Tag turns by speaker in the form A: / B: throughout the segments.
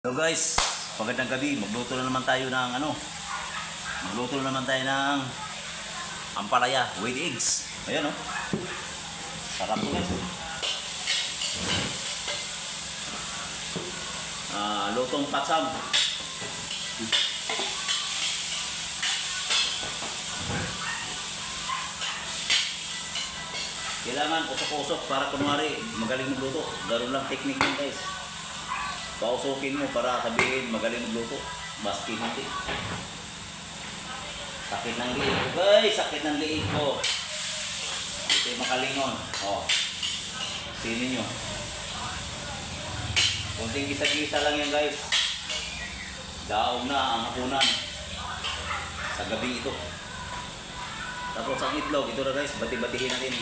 A: Hello guys, magandang gabi. Magluto na naman tayo ng ano. Magluto na naman tayo ng ampalaya with eggs. Ayan oh. Sarap to guys. Ah, lutong patsam. Kailangan usok-usok para kunwari magaling magluto. Ganun lang technique yun guys. Pausukin mo para sabihin magaling magluto. Baski hindi. Sakit ng liig guys, sakit ng liig ko. Ito'y makalingon. Oh. Sinin nyo. Kunting gisa-gisa lang yan guys. Daog na ang hapunan. Sa gabi ito. Tapos ang itlog, ito na guys, bati-batihin natin.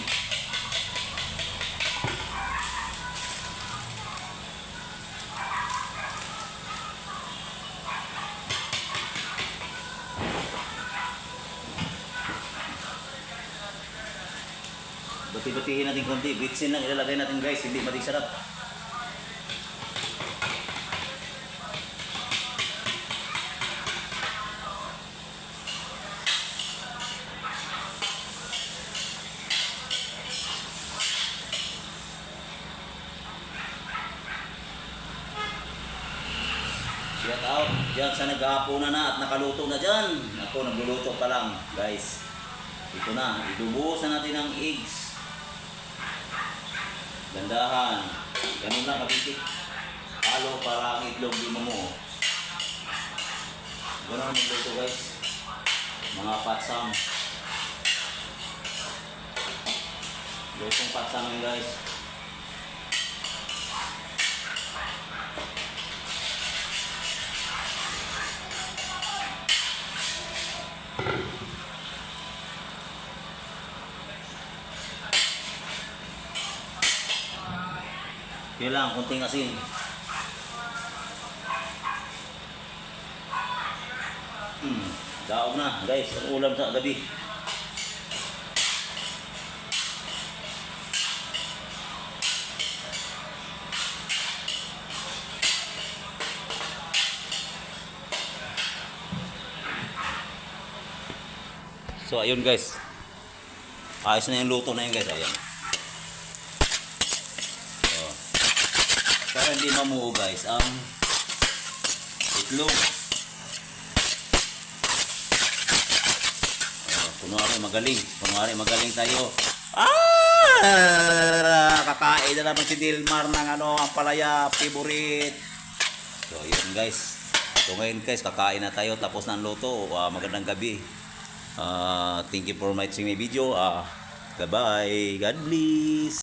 A: Bati-batihin natin konti. Bitsin lang ilalagay natin guys, hindi mating sarap. Shout out dyan sa naghahaponan na at nakaluto na dyan. Ako, nagluluto pa lang, guys. Ito na, idubuhos na natin ang eggs. Gandahan. Ganun lang kabitik. Halo para ang itlog di mo. Ganun magluto guys. Mga patsam. Lutong patsam yun guys. Kailangan kunting asin. Hmm, daog na guys, ang ulam sa gabi. So ayun guys. Ayos na yung luto na yun guys. Ayan. Para hindi mamuo guys ang itlog. Oh, kunwari magaling. Kunwari magaling tayo. Ah! Kakain na naman si Dilmar ng ano, ang palaya, favorite. So, yun guys. So, ngayon guys, kakain na tayo tapos ng luto. Ah, magandang gabi. Ah, thank you for watching my video. Ah, bye-bye. God bless.